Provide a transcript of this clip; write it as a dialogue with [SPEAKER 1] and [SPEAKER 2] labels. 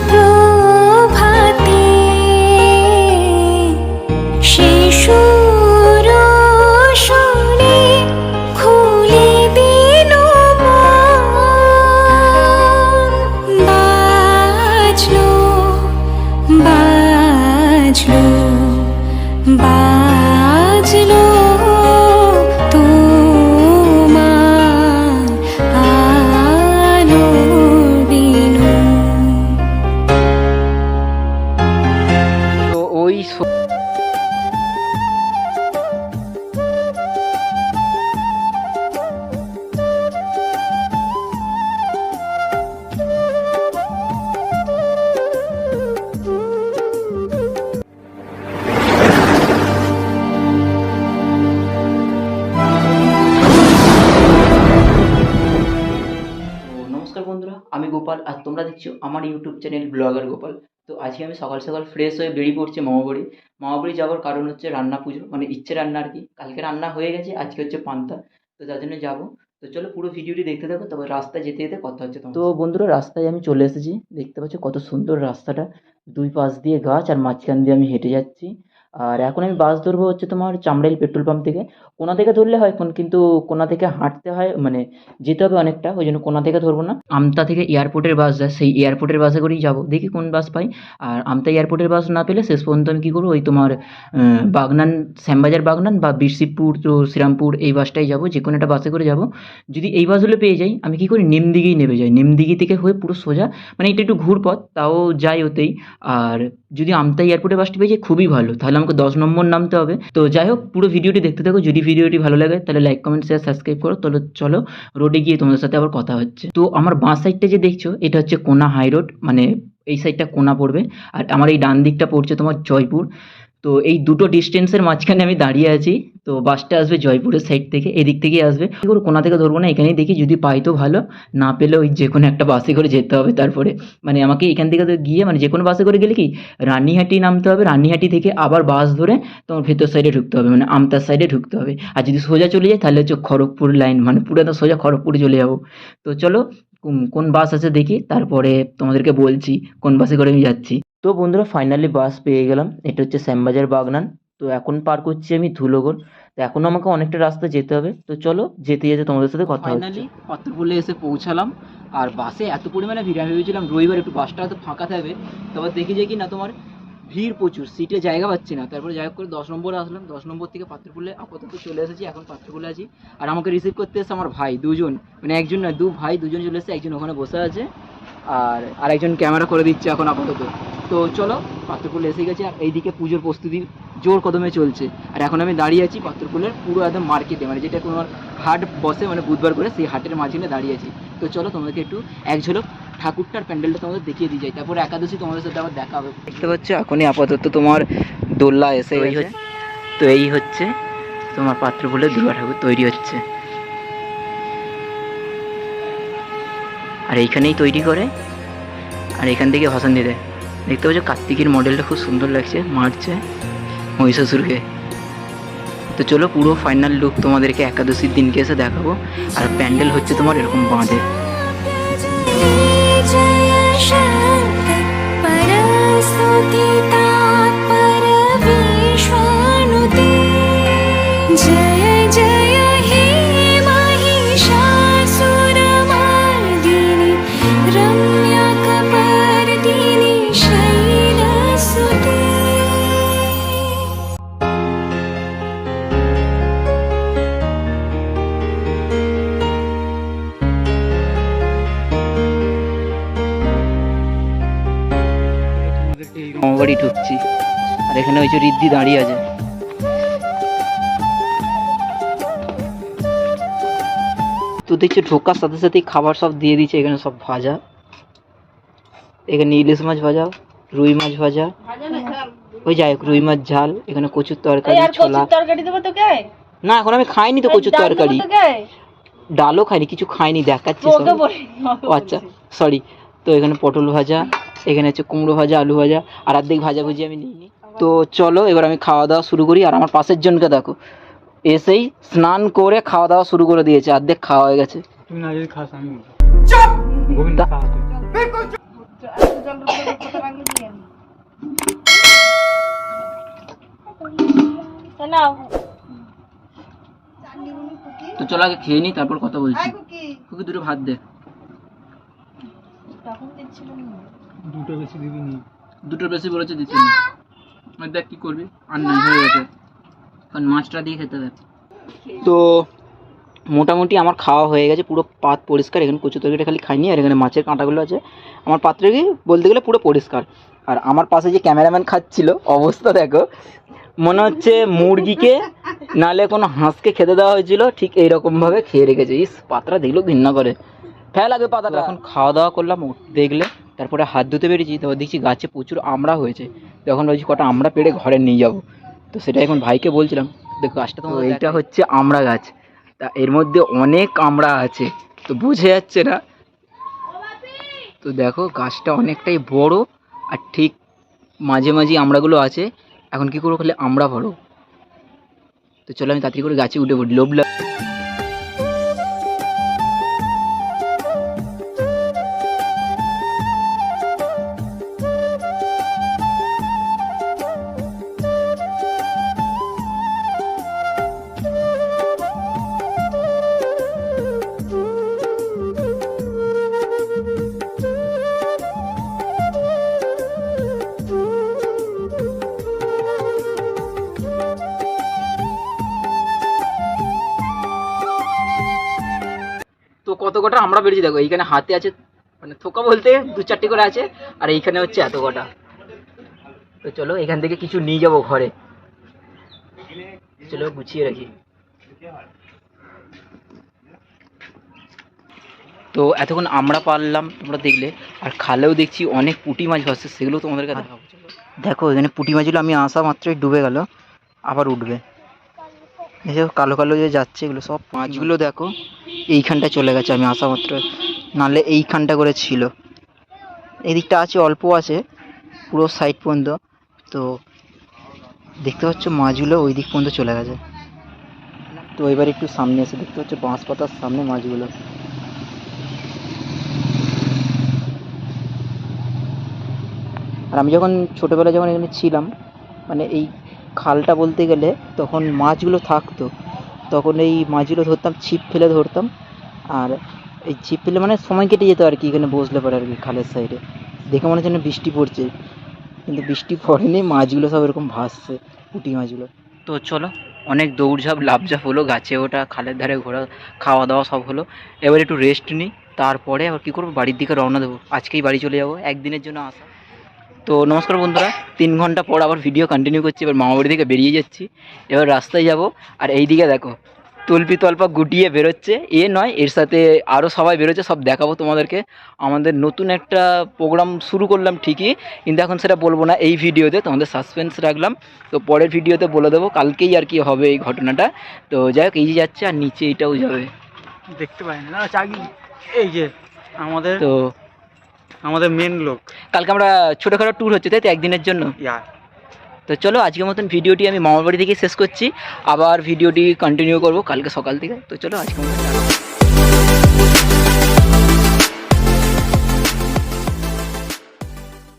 [SPEAKER 1] Blue. বন্ধুরা আমি গোপাল আর তোমরা দেখছ আমার ইউটিউব চ্যানেল ব্লগার গোপাল তো আজকে আমি সকাল সকাল ফ্রেশ হয়ে বেরিয়ে পড়ছি মামাবাড়ি। মামাবাড়ি যাওয়ার কারণ হচ্ছে রান্না পুজো মানে ইচ্ছে রান্না আর কি। কালকে রান্না হয়ে গেছে আজকে হচ্ছে পান্তা। তো তার জন্য যাব। তো চলো পুরো ভিডিওটি দেখতে থাকো তবে রাস্তায় যেতে যেতে কথা হচ্ছে তো বন্ধুরা রাস্তায় আমি চলে এসেছি। দেখতে পাচ্ছ কত সুন্দর রাস্তাটা। দুই পাশ দিয়ে গাছ আর মাঝখান দিয়ে আমি হেঁটে যাচ্ছি। আর এখন আমি বাস ধরবো হচ্ছে তোমার চামড়াইল পেট্রোল পাম্প থেকে। কোনা থেকে ধরলে হয় এখন কিন্তু কোনা থেকে হাঁটতে হয় মানে যেতে হবে অনেকটা, ওই জন্য কোনা থেকে ধরবো না। আমতা থেকে এয়ারপোর্টের বাস যায়, সেই এয়ারপোর্টের বাসে করেই যাব। দেখি কোন বাস পাই। আর আমতা এয়ারপোর্টের বাস না পেলে শেষ পর্যন্ত আমি কী করব, ওই তোমার বাগনান, শ্যামবাজার বাগনান বা বীরশিবপুর, তো শ্রীরামপুর এই বাসটাই যাব, যে কোনো একটা বাসে করে যাব। যদি এই বাসগুলো পেয়ে যাই, আমি কী করি নিমদিঘিই নেমে যাই। নিমদিঘি থেকে হয়ে পুরো সোজা মানে এটা একটু ঘুরপথ, তাও যাই ওতেই। আর যদি আমতা এয়ারপোর্টে বাসটি পেয়ে যাই খুবই ভালো, তাহলে আমাকে দশ নম্বর নামতে হবে। তো যাই হোক, পুরো ভিডিওটি দেখতে থাকো। যদি ভিডিওটি ভালো লাগে, তাহলে লাইক কমেন্ট শেয়ার সাবস্ক্রাইব করো। তাহলে চলো রোডে গিয়ে তোমাদের সাথে আবার কথা হচ্ছে। তো আমার বাঁ সাইডটা যে দেখছ, এটা হচ্ছে কোনা হাই রোড মানে এই সাইডটা কোনা পড়বে। আর আমার এই ডান দিকটা পড়ছে তোমার জয়পুর। তো এই দুটো ডিস্টেন্সের মাঝখানে আমি দাঁড়িয়ে আছি। তো বাসটা আসবে জয়পুরের সাইড থেকে, এদিক থেকেই আসবে। কি করে কোনা থেকে ধরবো না, এখানেই দেখি যদি পাই তো ভালো। না পেলে ওই যে কোনো একটা বাসে করে যেতে হবে তারপরে। মানে আমাকে এখান থেকে গিয়ে মানে যে কোনো বাসে করে গেলে কি, রানীহাটি নামতে হবে, রানীহাটি থেকে আবার বাস ধরে তোমার ভেতর সাইডে ঢুকতে হবে মানে আমতার সাইডে ঢুকতে হবে। আর যদি সোজা চলে যায় তাহলে হচ্ছে খড়গপুর লাইন মানে পুরো সোজা খড়গপুরে চলে যাব। তো চলো কোন- বাস আছে দেখি, তারপরে তোমাদেরকে বলছি কোন বাসে করে আমি যাচ্ছি। তো বন্ধুরা ফাইনালি বাস পেয়ে গেলাম, এটা হচ্ছে শ্যামবাজার বাগনান। তো এখন পার করছি আমি ধুলোগড়। তো এখনও আমাকে অনেকটা রাস্তা যেতে হবে। তো চলো, যেতে যেতে তোমাদের সাথে কথা ফাইনালি পাত্রপল্লে এসে পৌঁছালাম। আর বাসে এত পরিমাণে ভিড়, আমি ভেবেছিলাম রবিবার একটু বাসটা হয়তো ফাঁকা থাকবে। তারপর দেখি যে কি না তোমার ভিড় প্রচুর সিটে জায়গা পাচ্ছি না। তারপরে যাই করে দশ নম্বরে আসলাম। দশ নম্বর থেকে পাত্রপুলে আপাতত চলে এসেছি, এখন পাত্রপুলে আছি। আর আমাকে রিসিভ করতে এসেছে আমার ভাই, দুজন। মানে একজন না দু ভাই, দুজন চলে এসেছে, একজন ওখানে বসে আছে। আর আরেকজন ক্যামেরা করে দিচ্ছে এখন আপাতত। তো চলো, পাত্রপুলে এসে গেছে, আর এইদিকে পুজোর প্রস্তুতি জোর কদমে চলছে। আর এখন আমি দাঁড়িয়ে আছি পাত্রপুলের পুরো একদম মার্কেটে মানে যেটা তোমার হাট বসে মানে বুধবার করে সেই হাটের মাঝখানে দাঁড়িয়ে আছি। তো চলো তোমাদেরকে একটু এক ঝলক ঠাকুরটার প্যান্ডেলটা তোমাদের দেখিয়ে দিয়ে যাই। তারপরে একাদশী তোমাদের সাথে আবার দেখা হবে। দেখতে পাচ্ছ এখনই আপাতত তোমার দোল্লা এসে গেছে। তো এই হচ্ছে তোমার পাত্র বলে দুর্গা ঠাকুর তৈরি হচ্ছে। আর এইখানেই তৈরি করে। আর এখান থেকে ভাসান দিয়ে দেয়। দেখতে পাচ্ছ কার্তিকের মডেলটা খুব সুন্দর লাগছে মারছে মহিষাসুরকে। তো চলো পুরো ফাইনাল লুক তোমাদেরকে একাদশীর দিনকে এসে দেখাবো। আর প্যান্ডেল হচ্ছে তোমার এরকম বাঁধে। মামাবাড়ি ঢুকছি। আর এখানে ওই যে রিদ্ধি দাঁড়িয়ে আছে। তো দেখছি ঢোকার সাথে সাথেই খাবার সব দিয়ে দিচ্ছে এখানে সব ভাজা। এখানে ইলিশ মাছ ভাজা রুই মাছ ভাজা। ওই যাই হোক রুই মাছ ঝাল এখানে কচুর তরকারি ছোলা। না এখন আমি খাইনি তো কচুর তরকারি। ডালও খাইনি কিছু খাইনি দেখাচ্ছি আচ্ছা সরি তো এখানে পটল ভাজা এখানে হচ্ছে কুমড়ো ভাজা আলু ভাজা আর আর্ধেক ভাজা ভুজি আমি নিইনি। তো চলো এবার আমি খাওয়া দাওয়া শুরু করি। আর আমার পাশের জনকে দেখো। এসেই স্নান করে খাওয়া দাওয়া শুরু করে দিয়েছে। আর্ধেক খাওয়া হয়ে গেছে। তো চলো আগে খেয়ে নি তারপর কথা বলছি। খুবই দূরে ভাত দে।
[SPEAKER 2] তখন দেখছিলাম দিচ্ছিলাম না।
[SPEAKER 1] দুটোর বেশি বলেছে দিতে না। দেখ কি করবি, আর নাই হয়ে গেছে। কারণ মাছটা দিয়ে খেতে হবে। তো মোটামুটি আমার খাওয়া হয়ে গেছে, পুরো পাত পরিষ্কার। এখানে কচু তরকারিটা খালি খাইনি, আর এখানে মাছের কাঁটাগুলো আছে। আমার পাত্রে কি বলতে গেলে পুরো পরিষ্কার। আর আমার পাশে যে ক্যামেরাম্যান খাচ্ছিল, অবস্থা দেখো, মনে হচ্ছে মুরগিকে নালে কোনো হাঁসকে খেতে দেওয়া হয়েছিল, ঠিক এইরকমভাবে খেয়ে রেখেছে। ইস পাত্রা দেখলেও ঘৃণা করে। ফেল আগে পাতাটা। এখন খাওয়া দাওয়া করলাম দেখলে তারপরে হাত ধুতে পেরেছি তারপর দেখছি গাছে প্রচুর আমড়া হয়েছে। তো এখন ভাবছি কটা আমড়া পেড়ে ঘরে নিয়ে যাব। তো সেটা এখন ভাইকে বলছিলাম দেখো গাছটা তো এইটা হচ্ছে আমড়া গাছ। তা এর মধ্যে অনেক আমড়া আছে তো বুঝে যাচ্ছে না। তো দেখো গাছটা অনেকটাই বড় আর ঠিক মাঝে মাঝে আমড়াগুলো আছে। এখন কি করব খালি আমড়া বড় তো চলো আমি তাড়াতাড়ি করে গাছে উঠে পড়ি। লোভ লাগ কত কটা আমরা বেরিয়েছি, দেখো, এইখানে হাতে আছে মানে থোকা বলতে দু চারটে করে আছে, আর এইখানে হচ্ছে এত কটা। তো চলো, এখান থেকে কিছু নিয়ে যাব ঘরে। চলো, গুছিয়ে রাখি। তো এতক্ষণ আমরা পারলাম, তোমরা দেখলে, আর খালেও দেখছি অনেক পুঁটি মাছ ভাসছে, সেগুলো তোমাদেরকে দেখাবো। দেখো, এখানে পুঁটি মাছগুলো আমি আসা মাত্রই ডুবে গেল, আবার উঠবে। এই যে কালো কালো যে যাচ্ছে, এগুলো সব মাছগুলো দেখো। এইখানটা চলে গেছে, আমি আসা মাত্র। নাহলে এইখানটা করে ছিল। এদিকটা আছে অল্প আছে, পুরো সাইড পর্যন্ত। তো দেখতে পাচ্ছ, মাছগুলো ওই দিক পর্যন্ত চলে গেছে। তো এবার একটু সামনে এসে দেখতে পাচ্ছ বাঁশ পাতার সামনে মাছগুলো। আর আমি যখন ছোটোবেলায় যখন এখানে ছিলাম মানে এই খালটা বলতে গেলে তখন মাছগুলো থাকতো। তখন এই মাছগুলো ধরতাম, ছিপ ফেলে ধরতাম। আর এই ছিপ ফেলে মানে সময় কেটে যেত আর কি এখানে বসলে পরে আর কি খালের সাইডে। দেখে মনে হচ্ছে যেন বৃষ্টি পড়ছে। কিন্তু বৃষ্টি পড়েনি, মাছগুলো সব এরকম ভাসছে, পুঁটি মাছগুলো। তো চলো, অনেক দৌড়ঝাঁপ লাভঝাপ হলো, গাছে ওটা, খালের ধারে ঘোরা, খাওয়া দাওয়া সব হলো। এবার একটু রেস্ট নিই তারপরে আবার কী করব? বাড়ির দিকে রওনা দেবো। আজকেই বাড়ি চলে যাব, একদিনের জন্য আসা তো নমস্কার বন্ধুরা তিন ঘণ্টা পর আবার ভিডিও কন্টিনিউ করছি এবার মামাবাড়ি থেকে বেরিয়ে যাচ্ছি। এবার রাস্তায় যাব আর এই দিকে দেখো তল্পি তল্পা গুটিয়ে বেরোচ্ছে। এ নয় এর সাথে আরও সবাই বেরোচ্ছে সব দেখাবো তোমাদেরকে। আমাদের নতুন একটা প্রোগ্রাম শুরু করলাম ঠিকই কিন্তু এখন সেটা বলব না এই ভিডিওতে তোমাদের সাসপেন্স রাখলাম। তো পরের ভিডিওতে বলে দেবো কালকেই আর কি হবে এই ঘটনাটা। তো যাই হোক এই যে যাচ্ছে আর নিচে এইটাও যাবে।
[SPEAKER 3] দেখতে পাই না না এই যে আমাদের
[SPEAKER 1] তো
[SPEAKER 3] আমাদের মেন লোক।
[SPEAKER 1] কালকে আমরা ছোটোখাটো ট্যুর হচ্ছে তাই তো একদিনের জন্য? তো চলো আজকের মতন ভিডিওটি আমি মামার বাড়ি থেকে শেষ করছি। আবার ভিডিওটি কন্টিনিউ করব কালকে সকাল থেকে। তো চলো আজকে মতন।